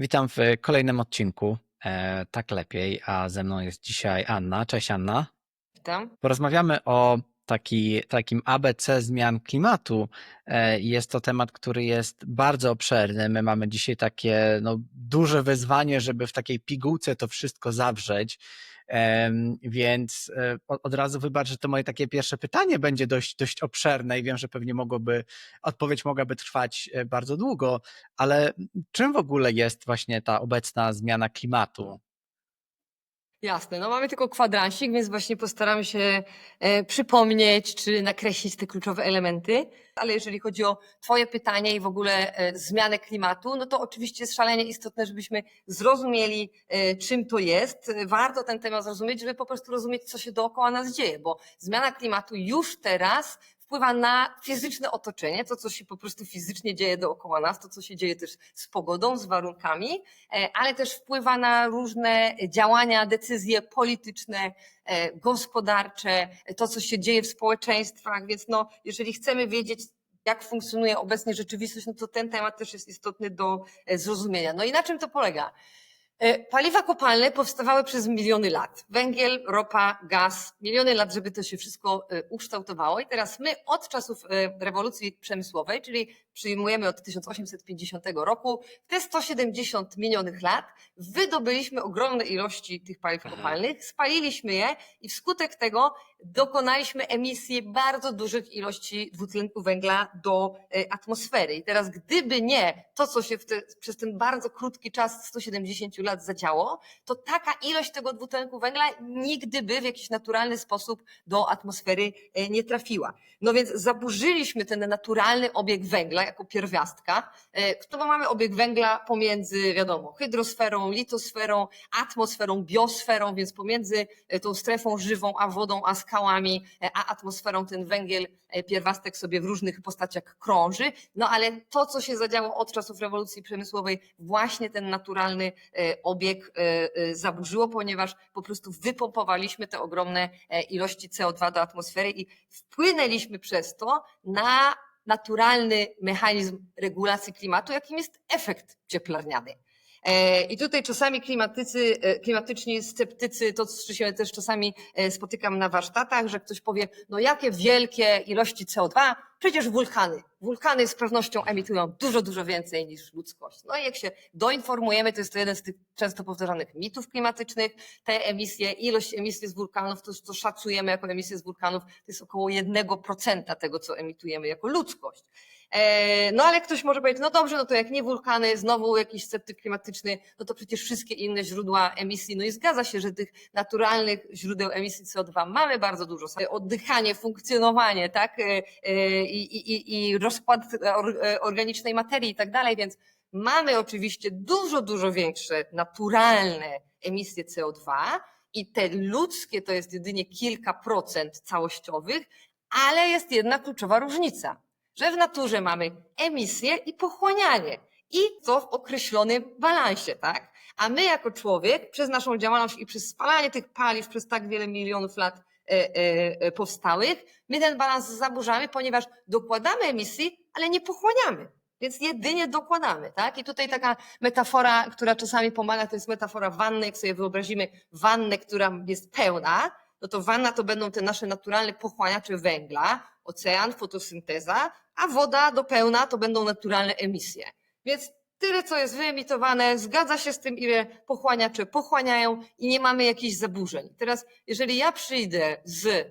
Witam w kolejnym odcinku e, Tak Lepiej, a ze mną jest dzisiaj Anna. Cześć Anna. Witam. Porozmawiamy o taki, takim ABC zmian klimatu. E, Jest to temat, który jest bardzo obszerny. My mamy dzisiaj takie no, duże wyzwanie, żeby w takiej pigułce to wszystko zawrzeć. Więc e, od od razu wybacz, że to moje takie pierwsze pytanie będzie dość, dość obszerne i wiem, że pewnie mogłoby, odpowiedź mogłaby trwać e, bardzo długo, ale czym w ogóle jest właśnie ta obecna zmiana klimatu? Jasne, no mamy tylko kwadransik, więc właśnie postaramy się e, przypomnieć czy nakreślić te kluczowe elementy. Ale jeżeli chodzi o Twoje pytanie i w ogóle e, zmianę klimatu, no to oczywiście jest szalenie istotne, żebyśmy zrozumieli, e, czym to jest. Warto ten temat zrozumieć, żeby po prostu rozumieć, co się dookoła nas dzieje, bo zmiana klimatu już teraz wpływa na fizyczne otoczenie, to co się po prostu fizycznie dzieje dookoła nas, to co się dzieje też z pogodą, z warunkami, e, ale też wpływa na różne działania, decyzje polityczne, e, gospodarcze, to co się dzieje w społeczeństwach, więc no, jeżeli chcemy wiedzieć, jak funkcjonuje obecnie rzeczywistość, no to ten temat też jest istotny do e, zrozumienia. No i na czym to polega? E, Paliwa kopalne powstawały przez miliony lat. Węgiel, ropa, gaz, miliony lat, żeby to się wszystko e, ukształtowało. I teraz my od czasów e, rewolucji przemysłowej, czyli przyjmujemy od 1850 roku, te 170 minionych lat wydobyliśmy ogromne ilości tych paliw Mhm. kopalnych, spaliliśmy je i wskutek tego dokonaliśmy emisji bardzo dużych ilości dwutlenku węgla do atmosfery. I teraz gdyby nie to, co się te, przez ten bardzo krótki czas 170 lat zadziało, to taka ilość tego dwutlenku węgla nigdy by w jakiś naturalny sposób do atmosfery e, nie trafiła. No więc zaburzyliśmy ten naturalny obieg węgla jako pierwiastka, e, bo mamy obieg węgla pomiędzy, wiadomo, hydrosferą, litosferą, atmosferą, biosferą, więc pomiędzy e, tą strefą żywą, a wodą, a skałami, a atmosferą ten węgiel, pierwiastek sobie w różnych postaciach krąży. No ale to, co się zadziało od czasów rewolucji przemysłowej, właśnie ten naturalny obieg e, e, zaburzyło, ponieważ po prostu wypompowaliśmy te ogromne e, ilości CO2 do atmosfery i wpłynęliśmy przez to na naturalny mechanizm regulacji klimatu, jakim jest efekt cieplarniany. E, I tutaj czasami klimatycy, e, klimatyczni sceptycy, to czym się też czasami e, spotykam na warsztatach, że ktoś powie, no jakie wielkie ilości CO2, przecież wulkany. Wulkany z pewnością emitują dużo, dużo więcej niż ludzkość. No i jak się doinformujemy, to jest to jeden z tych często powtarzanych mitów klimatycznych. Te emisje, ilość emisji z wulkanów, to, to szacujemy jako emisję z wulkanów, to jest około 1% tego, co emitujemy jako ludzkość. E, No ale ktoś może powiedzieć, no dobrze, no to jak nie wulkany, znowu jakiś sceptyk klimatyczny, no to przecież wszystkie inne źródła emisji, no i zgadza się, że tych naturalnych źródeł emisji CO2 mamy bardzo dużo. Oddychanie, funkcjonowanie, tak, E, e, i, i, i- rozkład or- e, organicznej materii i tak dalej, więc mamy oczywiście dużo, dużo większe naturalne emisje CO2 i te ludzkie to jest jedynie kilka procent całościowych, ale jest jedna kluczowa różnica że w naturze mamy emisję i pochłanianie. I to w określonym balansie, tak? A my jako człowiek przez naszą działalność i przez spalanie tych paliw przez tak wiele milionów lat e, e, e, powstałych, my ten balans zaburzamy, ponieważ dokładamy emisji, ale nie pochłaniamy. Więc jedynie dokładamy, tak? I tutaj taka metafora, która czasami pomaga, to jest metafora wanny. Jak sobie wyobrazimy wannę, która jest pełna, no to wanna to będą te nasze naturalne pochłaniacze węgla, ocean, fotosynteza, a woda do pełna to będą naturalne emisje. Więc tyle, co jest wyemitowane, zgadza się z tym, ile pochłaniacze pochłaniają i nie mamy jakichś zaburzeń. Teraz, jeżeli ja przyjdę z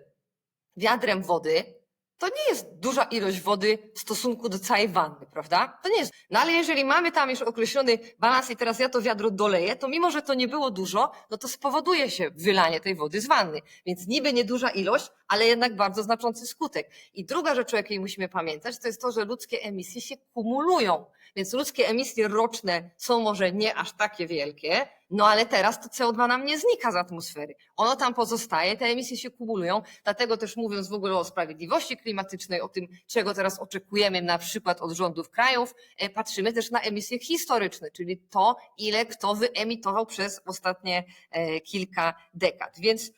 wiadrem wody, to nie jest duża ilość wody w stosunku do całej wanny, prawda? To nie jest. No ale jeżeli mamy tam już określony balans i teraz ja to wiadro doleję, to mimo, że to nie było dużo, no to spowoduje się wylanie tej wody z wanny. Więc niby nieduża ilość, ale jednak bardzo znaczący skutek. I druga rzecz, o jakiej musimy pamiętać, to jest to, że ludzkie emisje się kumulują. Więc ludzkie emisje roczne są może nie aż takie wielkie, no ale teraz to CO2 nam nie znika z atmosfery. Ono tam pozostaje, te emisje się kumulują, dlatego też mówiąc w ogóle o sprawiedliwości klimatycznej, o tym, czego teraz oczekujemy na przykład od rządów krajów, e, patrzymy też na emisje historyczne, czyli to, ile kto wyemitował przez ostatnie e, kilka dekad. Więc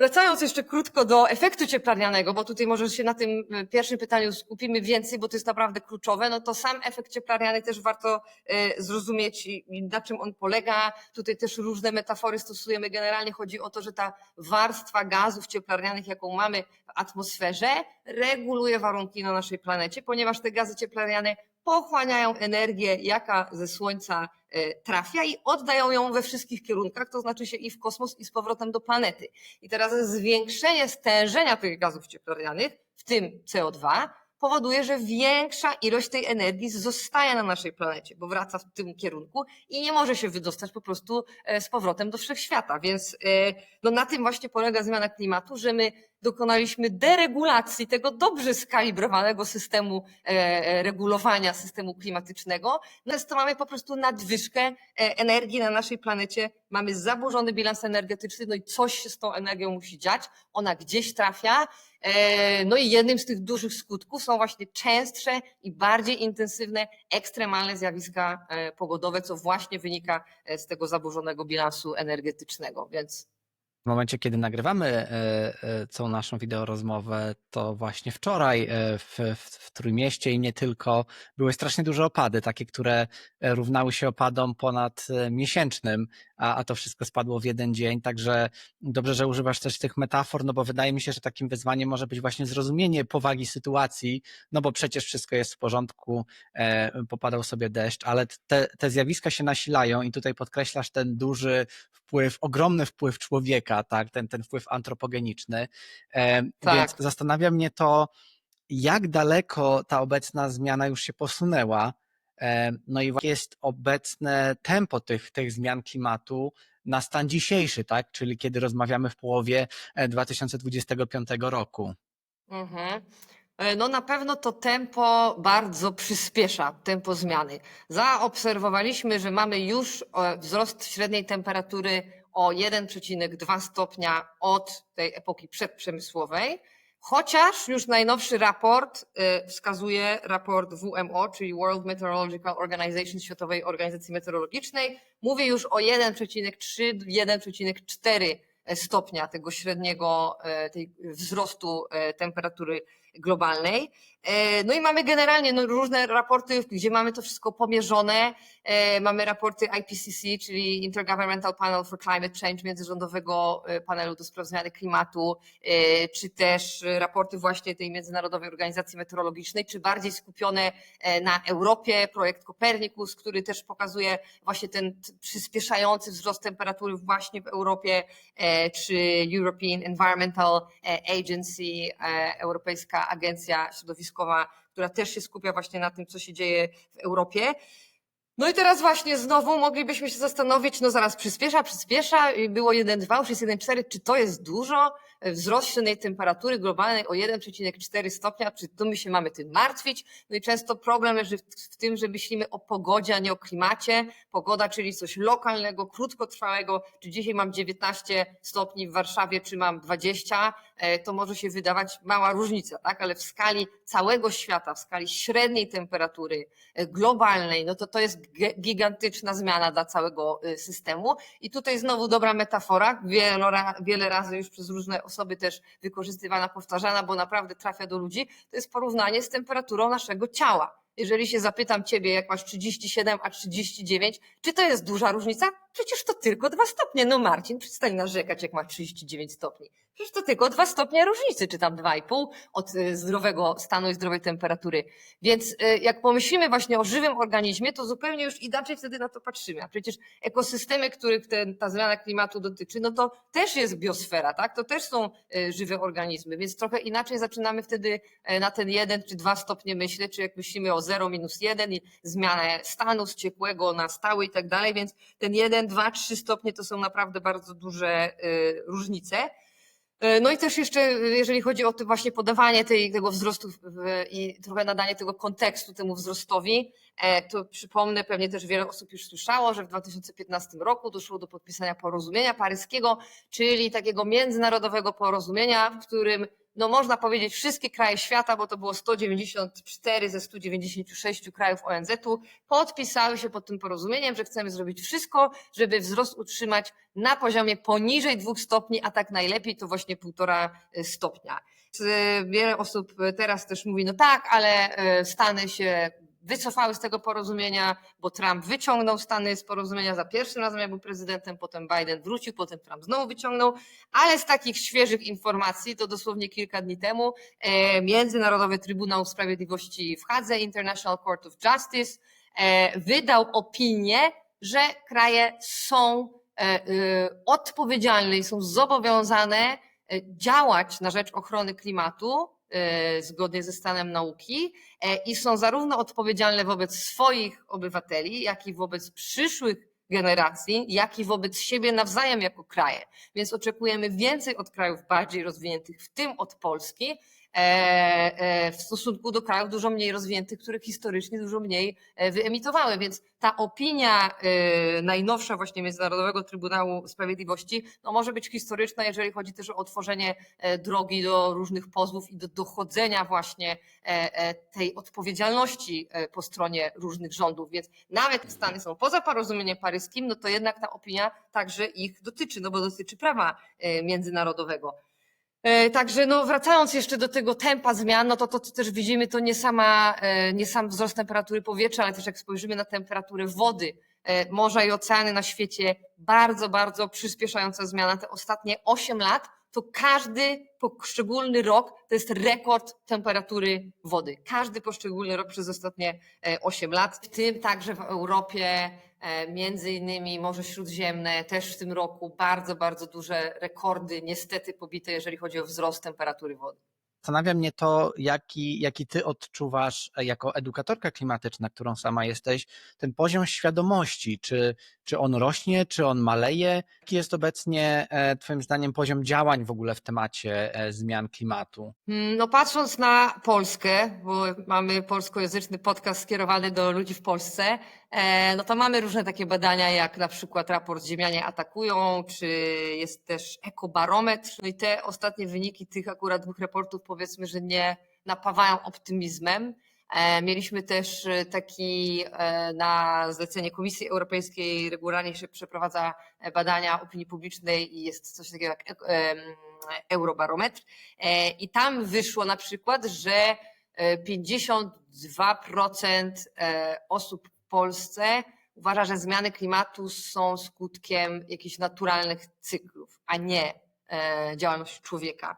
Wracając jeszcze krótko do efektu cieplarnianego, bo tutaj może się na tym e, pierwszym pytaniu skupimy więcej, bo to jest naprawdę kluczowe, no to sam efekt cieplarniany też warto e, zrozumieć na czym on polega. Tutaj też różne metafory stosujemy. Generalnie chodzi o to, że ta warstwa gazów cieplarnianych, jaką mamy w atmosferze, reguluje warunki na naszej planecie, ponieważ te gazy cieplarniane pochłaniają energię, jaka ze Słońca trafia i oddają ją we wszystkich kierunkach, to znaczy się i w kosmos, i z powrotem do planety. I teraz zwiększenie stężenia tych gazów cieplarnianych, w tym CO2, powoduje, że większa ilość tej energii zostaje na naszej planecie, bo wraca w tym kierunku i nie może się wydostać po prostu e, z powrotem do wszechświata. Więc e, no na tym właśnie polega zmiana klimatu, że my dokonaliśmy deregulacji tego dobrze skalibrowanego systemu e, e, regulowania systemu klimatycznego. Natomiast to mamy po prostu nadwyżkę e, energii na naszej planecie, mamy zaburzony bilans energetyczny, no i coś się z tą energią musi dziać, ona gdzieś trafia. No i jednym z tych dużych skutków są właśnie częstsze i bardziej intensywne ekstremalne zjawiska pogodowe, co właśnie wynika z tego zaburzonego bilansu energetycznego. Więc W momencie, kiedy nagrywamy e, e, całą naszą wideorozmowę, to właśnie wczoraj e, w, w, w Trójmieście i nie tylko były strasznie duże opady, takie, które e, równały się opadom ponad e, miesięcznym, a, a to wszystko spadło w jeden dzień. Także dobrze, że używasz też tych metafor, no bo wydaje mi się, że takim wyzwaniem może być właśnie zrozumienie powagi sytuacji, no bo przecież wszystko jest w porządku, e, popadał sobie deszcz, ale te, te zjawiska się nasilają i tutaj podkreślasz ten duży wpływ, ogromny wpływ człowieka, tak, ten, ten wpływ antropogeniczny. E, Tak. Więc zastanawia mnie to, jak daleko ta obecna zmiana już się posunęła. E, No i jakie jest obecne tempo tych, tych zmian klimatu na stan dzisiejszy, tak? Czyli kiedy rozmawiamy w połowie e, 2025 roku. Mhm. E, No na pewno to tempo bardzo przyspiesza, tempo zmiany. Zaobserwowaliśmy, że mamy już e, wzrost średniej temperatury o 1,2 stopnia od tej epoki przedprzemysłowej, chociaż już najnowszy raport e, wskazuje, raport WMO, czyli World Meteorological Organization, Światowej Organizacji Meteorologicznej, mówi już o 1,3-1,4 stopnia tego średniego e, tej wzrostu e, temperatury globalnej. E, No i mamy generalnie no, różne raporty, gdzie mamy to wszystko pomierzone. E, Mamy raporty IPCC, czyli Intergovernmental Panel for Climate Change, międzyrządowego e, panelu do spraw zmiany klimatu, czy też raporty właśnie tej Międzynarodowej Organizacji Meteorologicznej, czy bardziej skupione na Europie, projekt Copernicus, który też pokazuje właśnie ten przyspieszający wzrost temperatury właśnie w Europie, czy European Environmental Agency, e, Agencja Środowiskowa, która też się skupia właśnie na tym, co się dzieje w Europie. No i teraz właśnie znowu moglibyśmy się zastanowić, no zaraz przyspiesza, przyspiesza, i było 1,2, już jest 1,4, czy to jest dużo? Wzrost średniej temperatury globalnej o 1,4 stopnia, czy tu my się mamy tym martwić? No i często problem leży w, tym, że myślimy o pogodzie, a nie o klimacie. Pogoda, czyli coś lokalnego, krótkotrwałego, czy dzisiaj mam 19 stopni w Warszawie, czy mam 20, e, to może się wydawać mała różnica, tak? Ale w skali całego świata, w skali średniej temperatury e, globalnej, no to to jest gigantyczna zmiana dla całego e, systemu. I tutaj znowu dobra metafora, wiele, wiele razy już przez różne osoby też wykorzystywana, powtarzana, bo naprawdę trafia do ludzi. To jest porównanie z temperaturą naszego ciała. Jeżeli się zapytam ciebie, jak masz 37, a 39, czy to jest duża różnica? Przecież to tylko dwa stopnie. No Marcin, przestań narzekać, jak masz 39 stopni. Przecież to tylko dwa stopnie różnicy, czy tam dwa i pół od e, zdrowego stanu i zdrowej temperatury. Więc e, jak pomyślimy właśnie o żywym organizmie, to zupełnie już inaczej wtedy na to patrzymy. A przecież ekosystemy, których ten, ta zmiana klimatu dotyczy, no to też jest biosfera, tak? To też są e, żywe organizmy, więc trochę inaczej zaczynamy wtedy e, na ten jeden czy dwa stopnie myśleć, czy jak myślimy o 0 minus 1 i zmianę stanu z ciekłego na stały i tak dalej, więc ten 1, 2, 3 stopnie to są naprawdę bardzo duże różnice. E, No i też jeszcze, jeżeli chodzi o to właśnie podawanie tej, tego wzrostu i trochę nadanie tego kontekstu temu wzrostowi, e, to przypomnę, pewnie też wiele osób już słyszało, że w 2015 roku doszło do podpisania porozumienia paryskiego, czyli takiego międzynarodowego porozumienia, w którym no można powiedzieć wszystkie kraje świata, bo to było 194 ze 196 krajów ONZ-u, podpisały się pod tym porozumieniem, że chcemy zrobić wszystko, żeby wzrost utrzymać na poziomie poniżej dwóch stopni, a tak najlepiej to właśnie półtora e, stopnia. Wiele osób teraz też mówi, no tak, ale e, Stany się wycofały z tego porozumienia, bo Trump wyciągnął Stany z porozumienia za pierwszym razem, jak był prezydentem, potem Biden wrócił, potem Trump znowu wyciągnął, ale z takich świeżych informacji, to dosłownie kilka dni temu, e, Międzynarodowy Trybunał Sprawiedliwości w Hadze, International Court of Justice, e, wydał opinię, że kraje są e, e, odpowiedzialne i są zobowiązane e, działać na rzecz ochrony klimatu zgodnie ze stanem nauki e, i są zarówno odpowiedzialne wobec swoich obywateli, jak i wobec przyszłych generacji, jak i wobec siebie nawzajem jako kraje. Więc oczekujemy więcej od krajów bardziej rozwiniętych, w tym od Polski, w stosunku do krajów dużo mniej rozwiniętych, które historycznie dużo mniej e, wyemitowały. Więc ta opinia e, najnowsza właśnie Międzynarodowego Trybunału Sprawiedliwości no może być historyczna, jeżeli chodzi też o otworzenie e, drogi do różnych pozwów i do dochodzenia właśnie e, e, tej odpowiedzialności e, po stronie różnych rządów. Więc nawet Stany są poza porozumieniem paryskim, no to jednak ta opinia także ich dotyczy, no bo dotyczy prawa e, międzynarodowego. E, Także no wracając jeszcze do tego tempa zmian, no to to co też widzimy to nie sama, e, nie sam wzrost temperatury powietrza, ale też jak spojrzymy na temperaturę wody, e, morza i oceany na świecie, bardzo, bardzo przyspieszająca zmiana. Te ostatnie 8 lat to każdy poszczególny rok to jest rekord temperatury wody. Każdy poszczególny rok przez ostatnie e, 8 lat, w tym także w Europie, między innymi Morze Śródziemne, też w tym roku bardzo, bardzo duże rekordy niestety pobite, jeżeli chodzi o wzrost temperatury wody. Zastanawia mnie to, jaki, jaki ty odczuwasz e, jako edukatorka klimatyczna, którą sama jesteś, ten poziom świadomości, czy, czy on rośnie, czy on maleje? Jaki jest obecnie e, twoim zdaniem poziom działań w ogóle w temacie e, zmian klimatu? Mm, No patrząc na Polskę, bo mamy polskojęzyczny podcast skierowany do ludzi w Polsce, e, no to mamy różne takie badania, jak na przykład raport Ziemianie atakują, czy jest też ekobarometr. No i te ostatnie wyniki tych akurat dwóch raportów powiedzmy, że nie napawają optymizmem. E, Mieliśmy też e, taki e, na zlecenie Komisji Europejskiej regularnie się przeprowadza e, badania opinii publicznej i jest coś takiego jak Eurobarometr. E, I tam wyszło na przykład, że e, 52% e, osób Polsce uważa, że zmiany klimatu są skutkiem jakichś naturalnych cyklów, a nie e, działalności człowieka.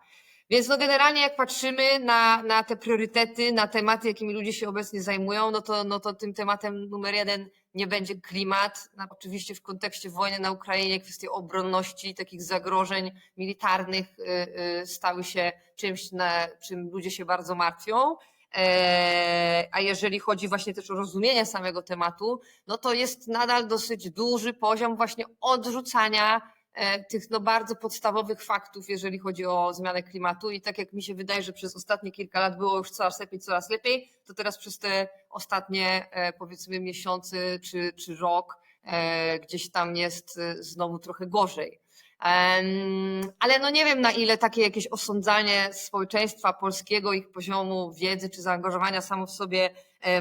Więc no generalnie jak patrzymy na, na te priorytety, na tematy, jakimi ludzie się obecnie zajmują, no to, no to tym tematem numer jeden nie będzie klimat. No, oczywiście w kontekście wojny na Ukrainie kwestie obronności, takich zagrożeń militarnych y, y, stały się czymś, na czym ludzie się bardzo martwią. E, A jeżeli chodzi właśnie też o rozumienie samego tematu, no to jest nadal dosyć duży poziom właśnie odrzucania e, tych no bardzo podstawowych faktów, jeżeli chodzi o zmianę klimatu. I tak jak mi się wydaje, że przez ostatnie kilka lat było już coraz lepiej, coraz lepiej, to teraz przez te ostatnie e, powiedzmy miesiące czy, czy rok gdzieś tam jest znowu trochę gorzej. Ale no nie wiem, na ile takie jakieś osądzanie społeczeństwa polskiego, ich poziomu wiedzy czy zaangażowania samo w sobie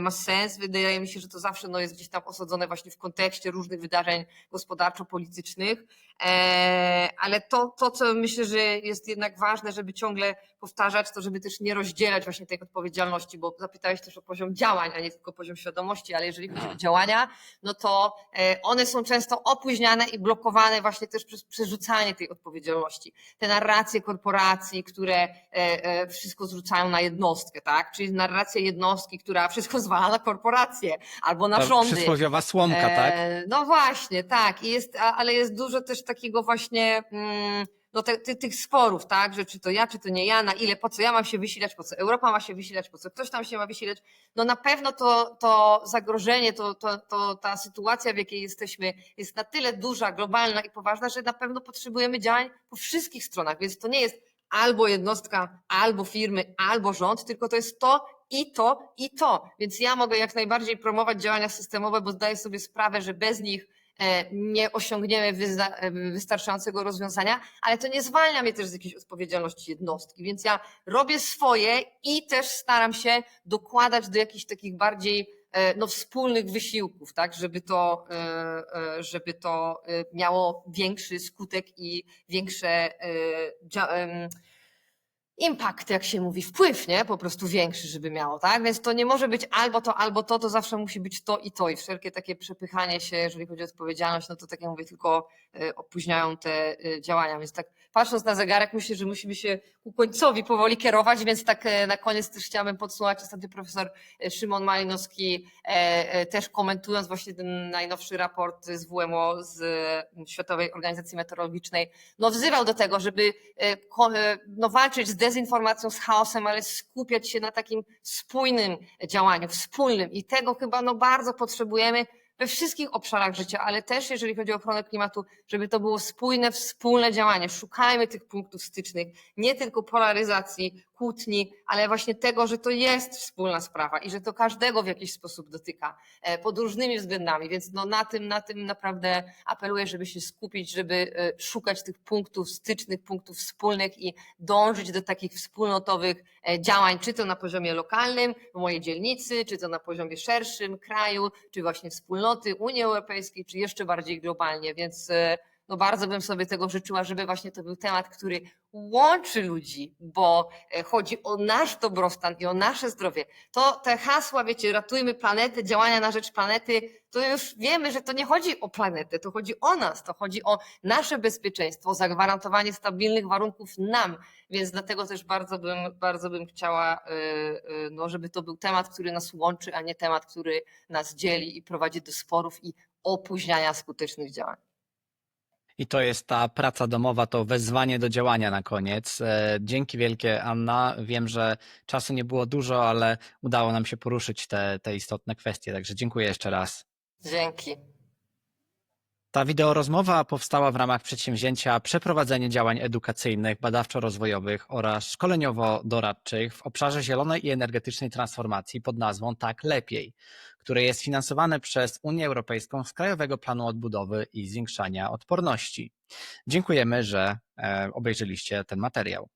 ma sens. Wydaje mi się, że to zawsze no, jest gdzieś tam osadzone właśnie w kontekście różnych wydarzeń gospodarczo-politycznych. E, Ale to, to, co myślę, że jest jednak ważne, żeby ciągle powtarzać, to żeby też nie rozdzielać właśnie tej odpowiedzialności, bo zapytałeś też o poziom działań, a nie tylko poziom świadomości, ale jeżeli chodzi o działania, no to e, one są często opóźniane i blokowane właśnie też przez przerzucanie tej odpowiedzialności. Te narracje korporacji, które e, e, wszystko zrzucają na jednostkę, tak? Czyli narracja jednostki, która wszystko zwala na korporacje albo na Ta rządy. przysłowiowa słomka, tak? E, No właśnie, tak. I Jest, ale jest dużo też takiego właśnie mm, no te, ty, tych sporów, tak, że czy to ja, czy to nie ja, na ile, po co ja mam się wysilać, po co Europa ma się wysilać, po co ktoś tam się ma wysilać. No na pewno to, to zagrożenie, to, to, to ta sytuacja, w jakiej jesteśmy, jest na tyle duża, globalna i poważna, że na pewno potrzebujemy działań po wszystkich stronach, więc to nie jest albo jednostka, albo firmy, albo rząd, tylko to jest to i to, i to. Więc ja mogę jak najbardziej promować działania systemowe, bo zdaję sobie sprawę, że bez nich e, nie osiągniemy e, wystarczającego rozwiązania, ale to nie zwalnia mnie też z jakiejś odpowiedzialności jednostki, więc ja robię swoje i też staram się dokładać do jakichś takich bardziej e, no, wspólnych wysiłków, tak, żeby to, żeby to miało większy skutek i większe impact, jak się mówi, wpływ, nie? Po prostu większy, żeby miało, tak? Więc to nie może być albo to, albo to, to zawsze musi być to i to. I wszelkie takie przepychanie się, jeżeli chodzi o odpowiedzialność, no to tak jak mówię, tylko e, opóźniają te e, działania. Więc tak patrząc na zegarek, myślę, że musimy się ku końcowi powoli kierować, więc tak e, na koniec też chciałabym podsumować. Ostatnio profesor Szymon Malinowski też komentując właśnie ten najnowszy raport z WMO, z Światowej Organizacji Meteorologicznej, no wzywał do tego, żeby no, walczyć z dezinformacją, z chaosem, ale skupiać się na takim spójnym działaniu, wspólnym. I tego chyba no bardzo potrzebujemy we wszystkich obszarach życia, ale też jeżeli chodzi o ochronę klimatu, żeby to było spójne, wspólne działanie. Szukajmy tych punktów stycznych, nie tylko polaryzacji, kłótni, ale właśnie tego, że to jest wspólna sprawa i że to każdego w jakiś sposób dotyka e, pod różnymi względami, więc no na tym, na tym naprawdę apeluję, żeby się skupić, żeby e, szukać tych punktów stycznych, punktów wspólnych i dążyć do takich wspólnotowych działań, czy to na poziomie lokalnym, w mojej dzielnicy, czy to na poziomie szerszym kraju, czy właśnie wspólnoty Unii Europejskiej, czy jeszcze bardziej globalnie, więc e, no bardzo bym sobie tego życzyła, żeby właśnie to był temat, który łączy ludzi, bo e, chodzi o nasz dobrostan i o nasze zdrowie. To te hasła, wiecie, ratujmy planetę, działania na rzecz planety, to już wiemy, że to nie chodzi o planetę, to chodzi o nas, to chodzi o nasze bezpieczeństwo, zagwarantowanie stabilnych warunków nam, więc dlatego też bardzo bym, bardzo bym chciała, y, y, no, żeby to był temat, który nas łączy, a nie temat, który nas dzieli i prowadzi do sporów i opóźniania skutecznych działań. I to jest ta praca domowa, to wezwanie do działania na koniec. E, Dzięki wielkie, Anna. Wiem, że czasu nie było dużo, ale udało nam się poruszyć te, te istotne kwestie, także dziękuję jeszcze raz. Dzięki. Ta wideorozmowa powstała w ramach przedsięwzięcia Przeprowadzenie działań edukacyjnych, badawczo-rozwojowych oraz szkoleniowo-doradczych w obszarze zielonej i energetycznej transformacji pod nazwą Tak Lepiej, które jest finansowane przez Unię Europejską z Krajowego Planu Odbudowy i Zwiększania Odporności. Dziękujemy, że e, obejrzeliście ten materiał.